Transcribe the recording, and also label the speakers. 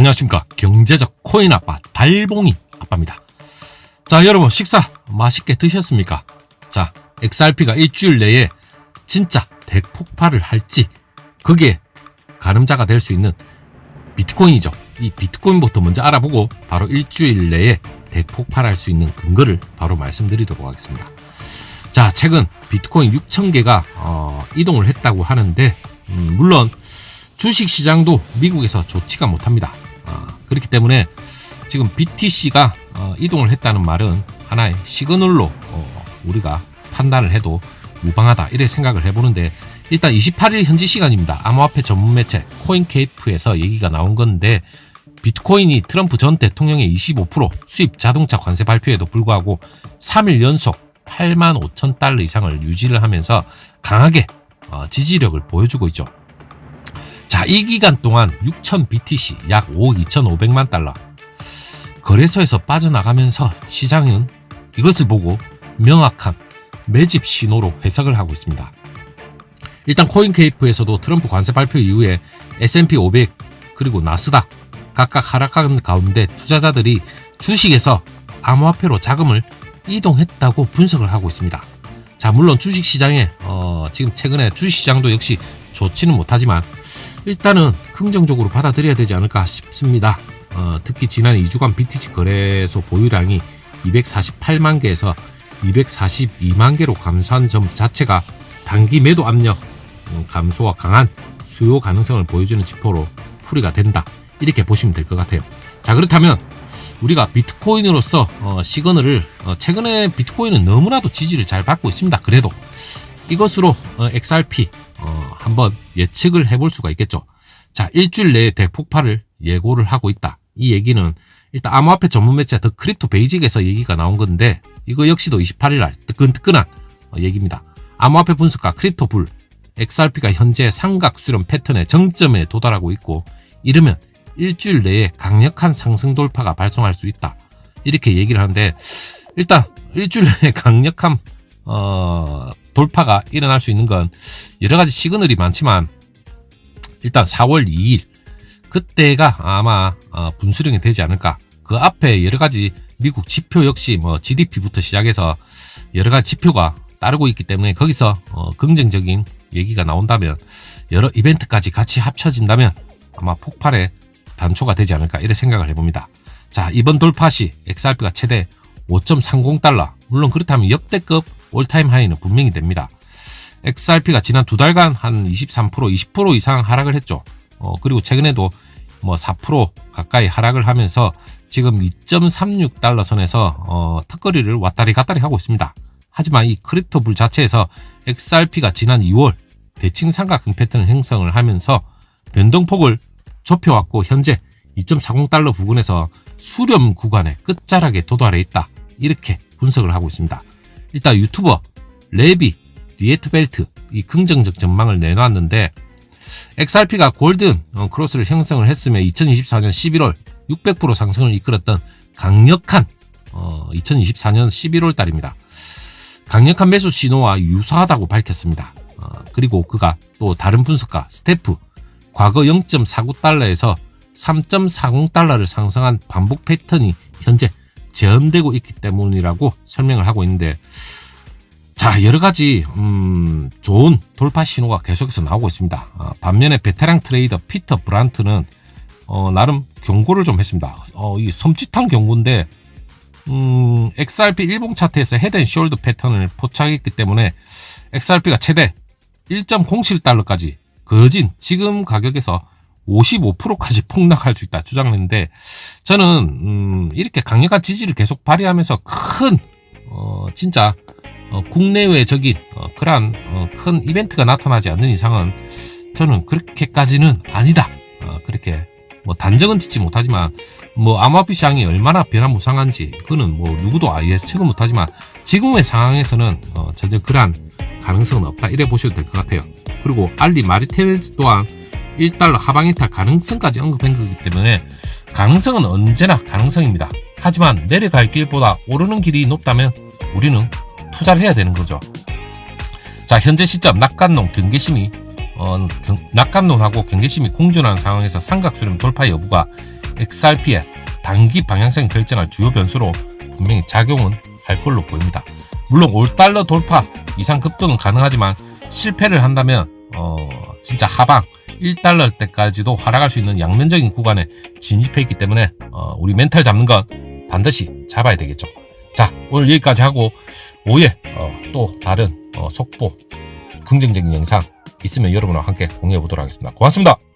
Speaker 1: 안녕하십니까. 경제적 코인 아빠 달봉이 아빠입니다. 자 여러분 식사 맛있게 드셨습니까? 자 XRP가 일주일 내에 진짜 대폭발을 할지 그게 가늠자가 될 수 있는 비트코인이죠. 이 비트코인부터 먼저 알아보고 바로 일주일 내에 대폭발할 수 있는 근거를 바로 말씀드리도록 하겠습니다. 자 최근 비트코인 6,000개가 어, 이동을 했다고 하는데 음, 물론 주식 시장도 미국에서 좋지가 못합니다. 어, 그렇기 때문에 지금 BTC가 어, 이동을 했다는 말은 하나의 시그널로 어, 우리가 판단을 해도 무방하다 이래 생각을 해보는데 일단 28일 현지 시간입니다. 암호화폐 전문 매체 코인케이프에서 얘기가 나온 건데 비트코인이 트럼프 전 대통령의 25% 수입 자동차 관세 발표에도 불구하고 3일 연속 8만 5천 달러 이상을 유지를 하면서 강하게 어, 지지력을 보여주고 있죠. 자, 이 기간 동안 6,000 BTC 약 5억 2,500만 달러 거래소에서 빠져나가면서 시장은 이것을 보고 명확한 매집 신호로 해석을 하고 있습니다. 일단 코인케이프에서도 트럼프 관세 발표 이후에 S&P 500 그리고 나스닥 각각 하락하는 가운데 투자자들이 주식에서 암호화폐로 자금을 이동했다고 분석을 하고 있습니다. 자, 물론 주식 시장에 어, 지금 최근에 주식 시장도 역시 좋지는 못하지만 일단은 긍정적으로 받아들여야 되지 않을까 싶습니다. 어, 특히 지난 2주간 BTC 거래소 보유량이 248만 개에서 242만 개로 감소한 점 자체가 단기 매도 압력 음, 감소와 강한 수요 가능성을 보여주는 지표로 풀이가 된다. 이렇게 보시면 될 것 같아요. 자, 그렇다면 우리가 비트코인으로서 어, 시그널을 어, 최근에 비트코인은 너무나도 지지를 잘 받고 있습니다. 그래도 이것으로 어, XRP 어, 한번 예측을 해볼 수가 있겠죠. 자, 일주일 내에 대폭발을 예고를 하고 있다. 이 얘기는 일단 암호화폐 전문 매체 더 크립토 베이직에서 얘기가 나온 건데 이거 역시도 28일 날 뜨끈뜨끈한 어, 얘기입니다. 암호화폐 분석가 크립토 불 XRP가 현재 삼각 수렴 패턴의 정점에 도달하고 있고 이르면 일주일 내에 강력한 상승 돌파가 발생할 수 있다. 이렇게 얘기를 하는데 일단 일주일 내에 강력한 어, 돌파가 일어날 수 있는 건 여러 가지 시그널이 많지만 일단 4월 2일 그때가 아마 어, 분수령이 되지 않을까. 그 앞에 여러 가지 미국 지표 역시 뭐 GDP부터 시작해서 여러 가지 지표가 따르고 있기 때문에 거기서 어, 긍정적인 얘기가 나온다면 여러 이벤트까지 같이 합쳐진다면 아마 폭발의 단초가 되지 않을까 이렇게 생각을 해봅니다. 자 이번 돌파 시 XRP가 최대 5.30달러 물론 그렇다면 역대급 올타임 하이는 분명히 됩니다. XRP가 지난 두 달간 한 23% 20% 이상 하락을 했죠. 어, 그리고 최근에도 뭐 4% 가까이 하락을 하면서 지금 2.36달러 선에서 어, 턱걸이를 왔다리 갔다리 하고 있습니다. 하지만 이 크립토 불 자체에서 XRP가 지난 2월 대칭 삼각형 패턴을 형성을 하면서 변동폭을 좁혀왔고 현재 2.40달러 부근에서 수렴 구간의 끝자락에 도달해 있다. 이렇게 분석을 하고 있습니다. 일단 유튜버 레비 리에트벨트 이 긍정적 전망을 내놨는데 XRP가 골든 어, 크로스를 형성을 했으며 2024년 11월 600% 상승을 이끌었던 강력한 어, 2024년 11월 달입니다. 강력한 매수 신호와 유사하다고 밝혔습니다. 어, 그리고 그가 또 다른 분석가 스태프 과거 0.49달러에서 3.40달러를 상승한 반복 패턴이 현재 재현되고 있기 때문이라고 설명을 하고 있는데 자 여러 가지 음, 좋은 돌파 신호가 계속해서 나오고 있습니다. 아, 반면에 베테랑 트레이더 피터 브란트는 어, 나름 경고를 좀 했습니다. 어, 이 섬찟한 경고인데 음, XRP 일봉 차트에서 헤드앤숄더 패턴을 포착했기 때문에 XRP가 최대 1.07달러까지 거진 지금 가격에서 55%까지 폭락할 수 있다 주장했는데 저는 음, 이렇게 강력한 지지를 계속 발휘하면서 큰 어, 진짜 어, 국내외적인 어, 그러한 어, 큰 이벤트가 나타나지 않는 이상은 저는 그렇게까지는 아니다. 어, 그렇게 뭐 단정은 짓지 못하지만 뭐 암호화폐 시장이 얼마나 변화무쌍한지 그거는 뭐 누구도 아예 예측은 못하지만 지금의 상황에서는 어, 전혀 그러한 가능성은 없다 이래 보셔도 될 것 같아요. 그리고 알리 마리테네즈 또한 1달러 하방 이탈 가능성까지 언급한 거기 때문에 가능성은 언제나 가능성입니다. 하지만 내려갈 길보다 오르는 길이 높다면 우리는 투자를 해야 되는 거죠. 자, 현재 시점 낙관론 경계심이 어, 경, 낙관론하고 경계심이 공존하는 상황에서 삼각수렴 돌파 여부가 XRP의 단기 방향성 결정할 주요 변수로 분명히 작용은 할 걸로 보입니다. 물론 5달러 돌파 이상 급등은 가능하지만 실패를 한다면 어 진짜 하방 1달러 때까지도 하락할 수 있는 양면적인 구간에 진입해 있기 때문에 어, 우리 멘탈 잡는 건 반드시 잡아야 되겠죠. 자 오늘 여기까지 하고 오후에 어, 또 다른 어, 속보 긍정적인 영상 있으면 여러분과 함께 공유해 보도록 하겠습니다. 고맙습니다.